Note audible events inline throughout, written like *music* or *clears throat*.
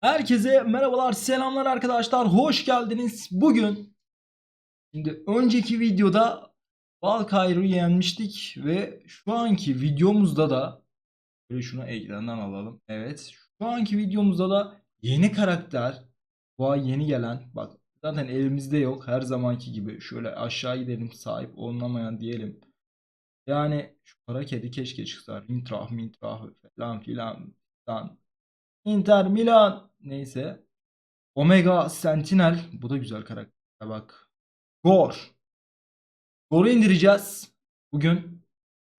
Herkese merhabalar, selamlar arkadaşlar. Hoş geldiniz. Bugün şimdi önceki videoda Valkyrie yenmiştik ve şu anki videomuzda da böyle şunu ekrandan alalım. Evet, şu anki videomuzda da yeni karakter bu yeni gelen bak zaten elimizde yok her zamanki gibi şöyle aşağı gidelim sahip olunamayan diyelim. Yani şu kara kedi keşke çıksa. Mintrah mintrah falan filan. filan. Inter Milan. Neyse. Omega Sentinel. Bu da güzel karakter bak. Gor. Gor'u indireceğiz. Bugün.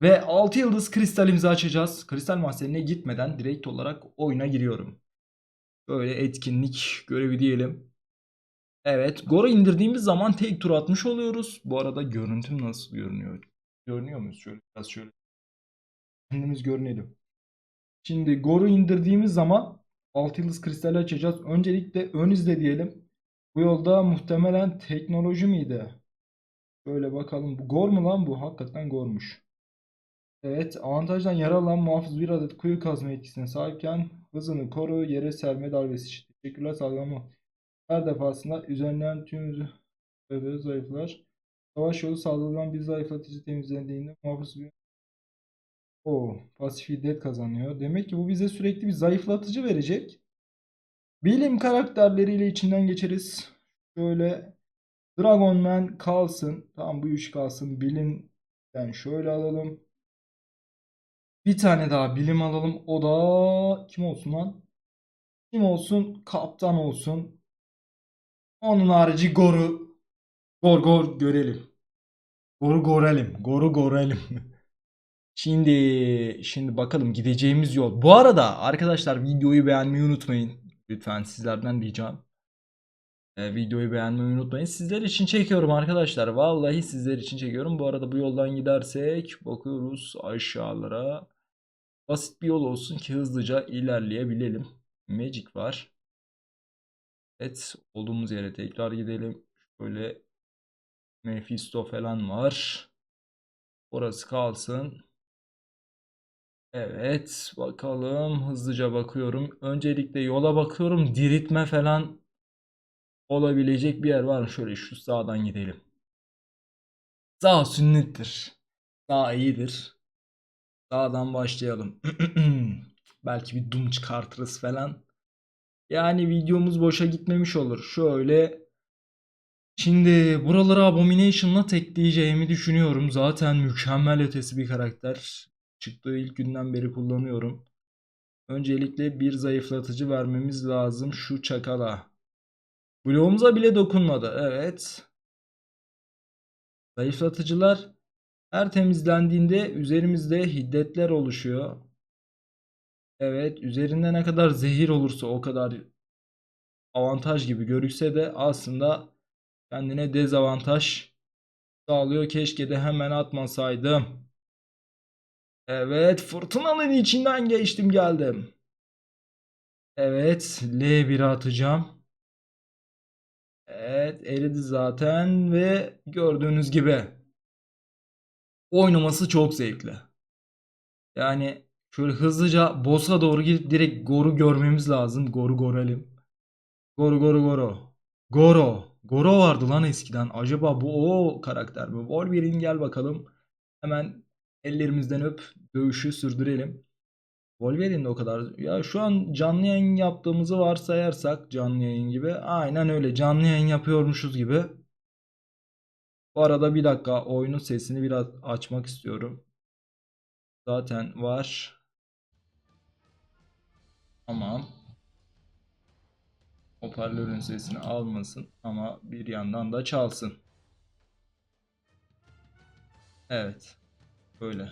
Ve 6 yıldız kristalimizi açacağız. Kristal mahzenine gitmeden direkt olarak oyuna giriyorum. Böyle etkinlik görevi diyelim. Evet. Gor'u indirdiğimiz zaman tek tur atmış oluyoruz. Bu arada görüntüm nasıl görünüyor? Görünüyor muyuz? Şöyle biraz şöyle. Kendimiz görünelim. Şimdi Gor'u indirdiğimiz zaman 6 yıldız kristali açacağız. Öncelikle ön izle diyelim. Bu yolda muhtemelen teknoloji miydi? Şöyle bakalım. Bu Gor mu lan bu? Hakikaten Gor'muş. Evet. Avantajdan yaralan muhafız bir adet kuyu kazma etkisine sahipken hızını koru yere serme darbesi için. Teşekkürler sağlamı. Her defasında üzerinden tüm zayıflar. Savaş yolu saldırılan bir zayıflatıcı temizlendiğinde muhafız bir o pasif şiddet kazanıyor. Demek ki bu bize sürekli bir zayıflatıcı verecek. Bilim karakterleriyle içinden geçeriz. Şöyle Dragon Man kalsın. Tamam bu üç kalsın. Bilimden şöyle alalım. Bir tane daha bilim alalım. O da kim olsun lan? Kim olsun? Kaptan olsun. Onun harici Gor'u Gor Gor görelim. Gor'u görelim. Gor'u görelim. *laughs* Şimdi şimdi bakalım gideceğimiz yol. Bu arada arkadaşlar videoyu beğenmeyi unutmayın. Lütfen sizlerden ricam. Ee, videoyu beğenmeyi unutmayın. Sizler için çekiyorum arkadaşlar. Vallahi sizler için çekiyorum. Bu arada bu yoldan gidersek bakıyoruz aşağılara. Basit bir yol olsun ki hızlıca ilerleyebilelim. Magic var. Evet olduğumuz yere tekrar gidelim. Şöyle Mephisto falan var. Orası kalsın. Evet, bakalım. Hızlıca bakıyorum. Öncelikle yola bakıyorum. Diriltme falan olabilecek bir yer var mı? Şöyle şu sağdan gidelim. Sağ sünnettir. Sağ iyidir. Sağdan başlayalım. *clears throat* Belki bir dum çıkartırız falan. Yani videomuz boşa gitmemiş olur. Şöyle Şimdi buralara Abomination'la tekleyeceğimi düşünüyorum. Zaten mükemmel ötesi bir karakter. Çıktığı ilk günden beri kullanıyorum. Öncelikle bir zayıflatıcı vermemiz lazım şu çakala. Bloğumuza bile dokunmadı. Evet. Zayıflatıcılar her temizlendiğinde üzerimizde hiddetler oluşuyor. Evet, üzerinde ne kadar zehir olursa o kadar avantaj gibi görükse de aslında kendine dezavantaj sağlıyor. Keşke de hemen atmasaydım. Evet, fırtınanın içinden geçtim geldim. Evet, L1'e atacağım. Evet, eridi zaten ve gördüğünüz gibi oynaması çok zevkli. Yani şöyle hızlıca boss'a doğru gidip direkt Gor'u görmemiz lazım. Gor'u görelim. Goru Goru Goro. Goro. Goro vardı lan eskiden. Acaba bu o karakter mi? Wolverine gel bakalım. Hemen ellerimizden öp dövüşü sürdürelim. Wolverine de o kadar. Ya şu an canlı yayın yaptığımızı varsayarsak canlı yayın gibi. Aynen öyle canlı yayın yapıyormuşuz gibi. Bu arada bir dakika oyunun sesini biraz açmak istiyorum. Zaten var. Tamam. Hoparlörün sesini almasın ama bir yandan da çalsın. Evet. Böyle.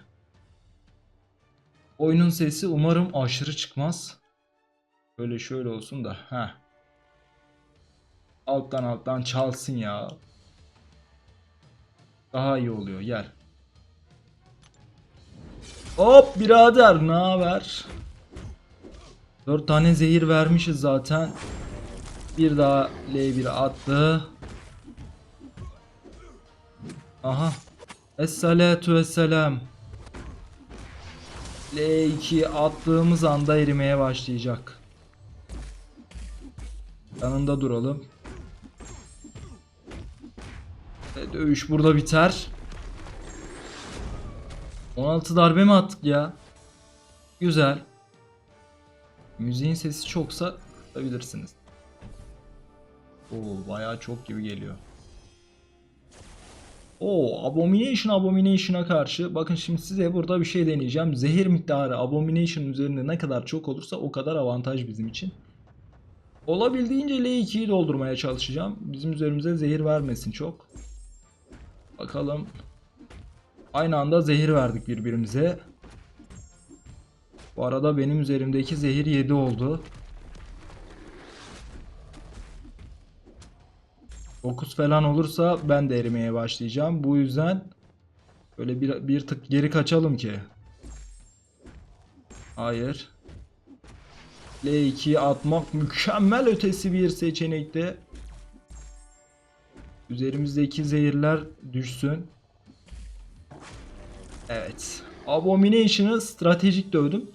Oyunun sesi umarım aşırı çıkmaz. Böyle şöyle olsun da. ha. Alttan alttan çalsın ya. Daha iyi oluyor. Gel. Hop birader ne haber? 4 tane zehir vermişiz zaten. Bir daha L1 attı. Aha. Esselatu vesselam. L2 attığımız anda erimeye başlayacak. Yanında duralım. Ve dövüş burada biter. 16 darbe mi attık ya? Güzel. Müziğin sesi çoksa kısabilirsiniz. Oo bayağı çok gibi geliyor. Oo Abomination Abomination'a karşı bakın şimdi size burada bir şey deneyeceğim. Zehir miktarı Abomination üzerinde ne kadar çok olursa o kadar avantaj bizim için. Olabildiğince L2'yi doldurmaya çalışacağım. Bizim üzerimize zehir vermesin çok. Bakalım. Aynı anda zehir verdik birbirimize. Bu arada benim üzerimdeki zehir 7 oldu. 9 falan olursa ben de erimeye başlayacağım. Bu yüzden böyle bir, bir tık geri kaçalım ki. Hayır. L2'yi atmak mükemmel ötesi bir seçenekte. Üzerimizdeki zehirler düşsün. Evet. Abomination'ı stratejik dövdüm.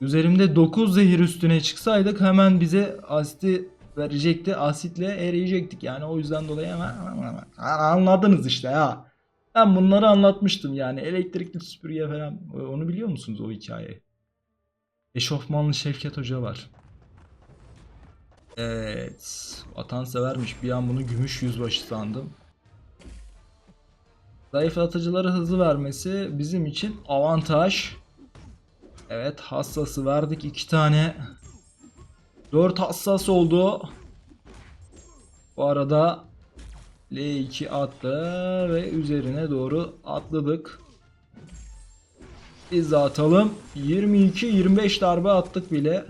Üzerimde 9 zehir üstüne çıksaydık hemen bize asiti verecekti. Asitle eriyecektik. Yani o yüzden dolayı hemen. Ha, anladınız işte ya. Ben bunları anlatmıştım yani. Elektrikli süpürge falan. Onu biliyor musunuz o hikayeyi? Eşofmanlı Şevket Hoca var. Evet. Vatansevermiş. Bir an bunu gümüş yüzbaşı sandım. Zayıflatıcıları hızlı vermesi bizim için avantaj. Evet hassası verdik iki tane. 4 hassas oldu. Bu arada L2 attı ve üzerine doğru atladık. Biz atalım. 22-25 darbe attık bile.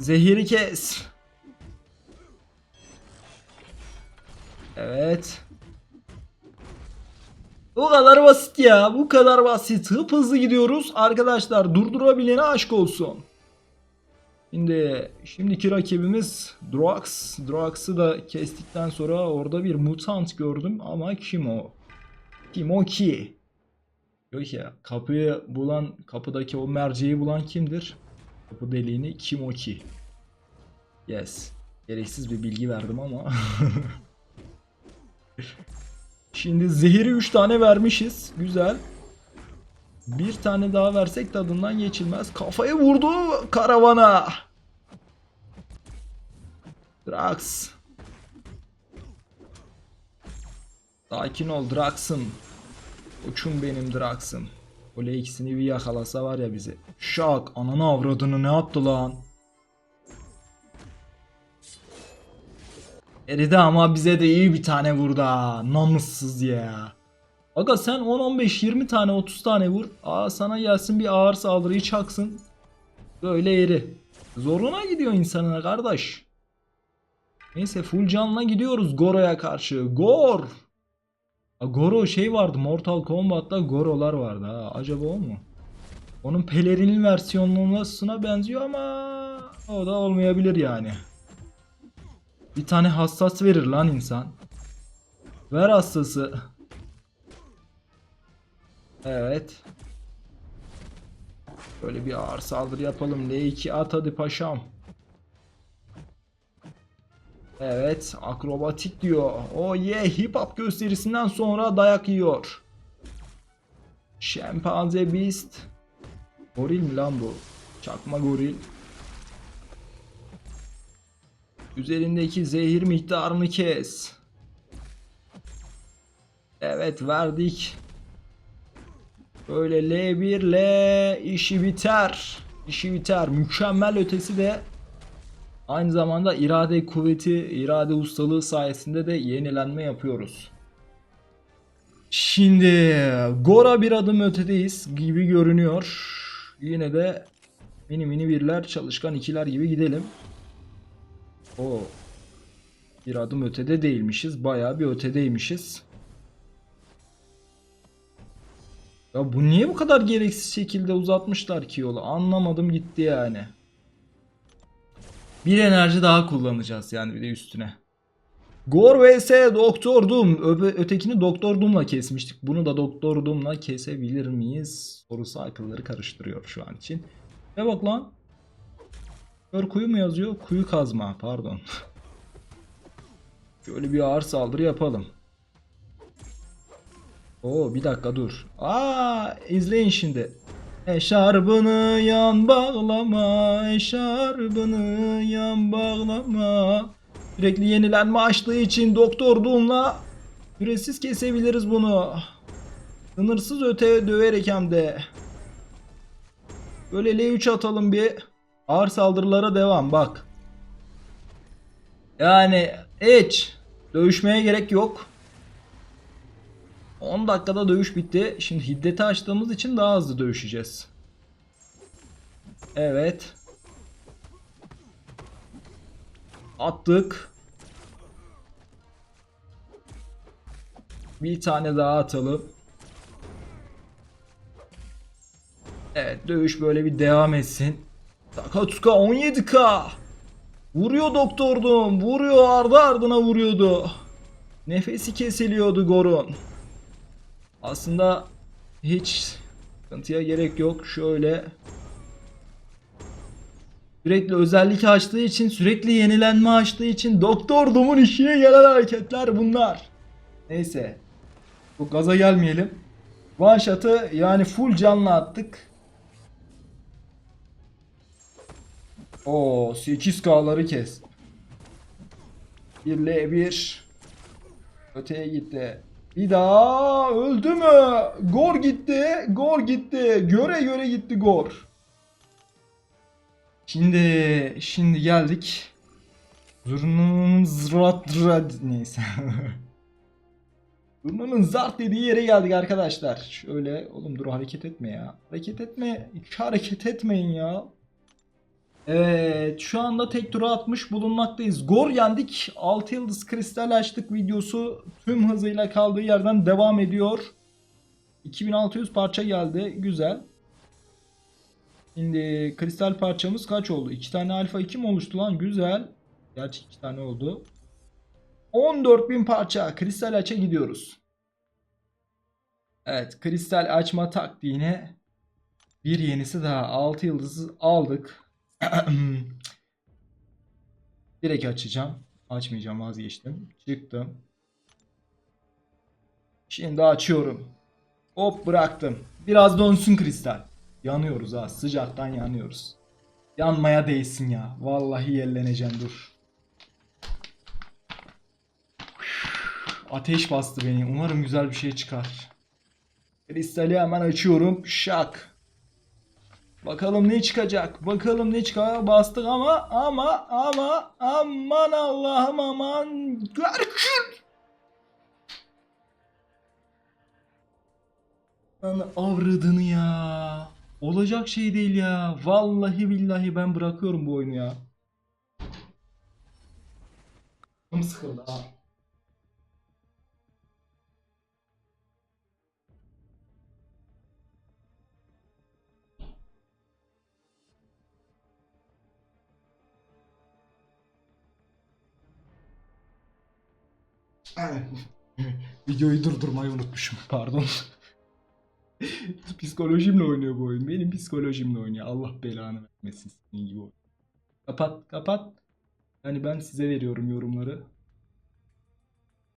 Zehiri kes. Evet. Bu kadar basit ya. Bu kadar basit. Hıp hızlı gidiyoruz. Arkadaşlar durdurabilene aşk olsun. Şimdi şimdiki rakibimiz Drox. Drox'ı da kestikten sonra orada bir mutant gördüm ama kim o? Kim o ki? Yok ya kapıyı bulan kapıdaki o merceği bulan kimdir? Kapı deliğini kim o ki? Yes. Gereksiz bir bilgi verdim ama. *laughs* Şimdi zehiri 3 tane vermişiz. Güzel. Bir tane daha versek tadından geçilmez. Kafayı vurdu karavana. Drax. Sakin ol Drax'ım. Uçum benim Drax'ım. O ikisini bir yakalasa var ya bizi. Şak ananı avradını ne yaptı lan? Eridi ama bize de iyi bir tane vurdu ha. Namussuz ya. Aga sen 10 15 20 tane 30 tane vur. Aa sana gelsin bir ağır saldırıyı çaksın. Böyle eri. Zoruna gidiyor insanına kardeş. Neyse full canla gidiyoruz Goro'ya karşı. Gor. Aa, Goro şey vardı Mortal Kombat'ta Goro'lar vardı ha. Acaba o mu? Onun pelerinin versiyonuna benziyor ama o da olmayabilir yani. Bir tane hassas verir lan insan. Ver hassası. Evet. Böyle bir ağır saldırı yapalım. L2 at hadi paşam. Evet. Akrobatik diyor. Oh yeah. Hip hop gösterisinden sonra dayak yiyor. Şempanze Beast. Goril mi lan bu? Çakma goril. Üzerindeki zehir miktarını kes. Evet verdik. Böyle L1 L işi biter. İşi biter. Mükemmel ötesi de aynı zamanda irade kuvveti, irade ustalığı sayesinde de yenilenme yapıyoruz. Şimdi Gora bir adım ötedeyiz gibi görünüyor. Yine de mini mini birler, çalışkan ikiler gibi gidelim. O bir adım ötede değilmişiz. Bayağı bir ötedeymişiz. Ya bu niye bu kadar gereksiz şekilde uzatmışlar ki yolu? Anlamadım gitti yani. Bir enerji daha kullanacağız yani bir de üstüne. Gor vs Doktor Doom. Öbe- ötekini Doktor Doom'la kesmiştik. Bunu da Doktor Doom'la kesebilir miyiz? Sorusu akılları karıştırıyor şu an için. Ve bak lan. Kör kuyu mu yazıyor? Kuyu kazma pardon. *laughs* Şöyle bir ağır saldırı yapalım. Oo bir dakika dur. Aa izleyin şimdi. Eşarbını yan bağlama, eşarbını yan bağlama. Sürekli yenilenme açtığı için Doktor Doom'la süresiz kesebiliriz bunu. Sınırsız öte döverek hem de. Böyle L3 atalım bir. Ağır saldırılara devam bak. Yani hiç dövüşmeye gerek yok. 10 dakikada dövüş bitti. Şimdi hiddeti açtığımız için daha hızlı dövüşeceğiz. Evet. Attık. Bir tane daha atalım. Evet dövüş böyle bir devam etsin. Takatsuka 17k. Vuruyor doktordum. Vuruyor ardı ardına vuruyordu. Nefesi kesiliyordu Gor'un. Aslında hiç sıkıntıya gerek yok. Şöyle sürekli özellik açtığı için, sürekli yenilenme açtığı için Doktor işine gelen hareketler bunlar. Neyse. Bu gaza gelmeyelim. One shot'ı yani full canlı attık. O 8K'ları kes. 1L1 Öteye gitti. Bir daha öldü mü? Gor gitti. Gor gitti. Göre göre gitti Gor. Şimdi şimdi geldik. Zurnanın zrat neyse. *laughs* Zurnanın zart dediği yere geldik arkadaşlar. Şöyle oğlum dur hareket etme ya. Hareket etme. Hiç hareket etmeyin ya. Evet şu anda tek tura atmış bulunmaktayız. Gor yendik. 6 yıldız kristal açtık videosu tüm hızıyla kaldığı yerden devam ediyor. 2600 parça geldi. Güzel. Şimdi kristal parçamız kaç oldu? 2 tane alfa 2 mi oluştu lan? Güzel. Gerçi 2 tane oldu. 14.000 parça kristal aç'a gidiyoruz. Evet kristal açma taktiğine bir yenisi daha 6 yıldızı aldık. *clears throat* Direkt açacağım. Açmayacağım vazgeçtim. Çıktım. Şimdi açıyorum. Hop bıraktım. Biraz dönsün kristal. Yanıyoruz ha. Sıcaktan yanıyoruz. Yanmaya değsin ya. Vallahi yerleneceğim dur. Ateş bastı beni. Umarım güzel bir şey çıkar. Kristali hemen açıyorum. Şak. Bakalım ne çıkacak. Bakalım ne çıkacak. Bastık ama ama ama aman Allah'ım aman. Görkün. Lan avradını ya. Olacak şey değil ya. Vallahi billahi ben bırakıyorum bu oyunu ya. Sıkıldı ha. *laughs* Videoyu durdurmayı unutmuşum. Pardon. *laughs* Psikolojimle oynuyor bu oyun. Benim psikolojimle oynuyor. Allah belanı vermesin senin gibi oyun. Kapat, kapat. Yani ben size veriyorum yorumları.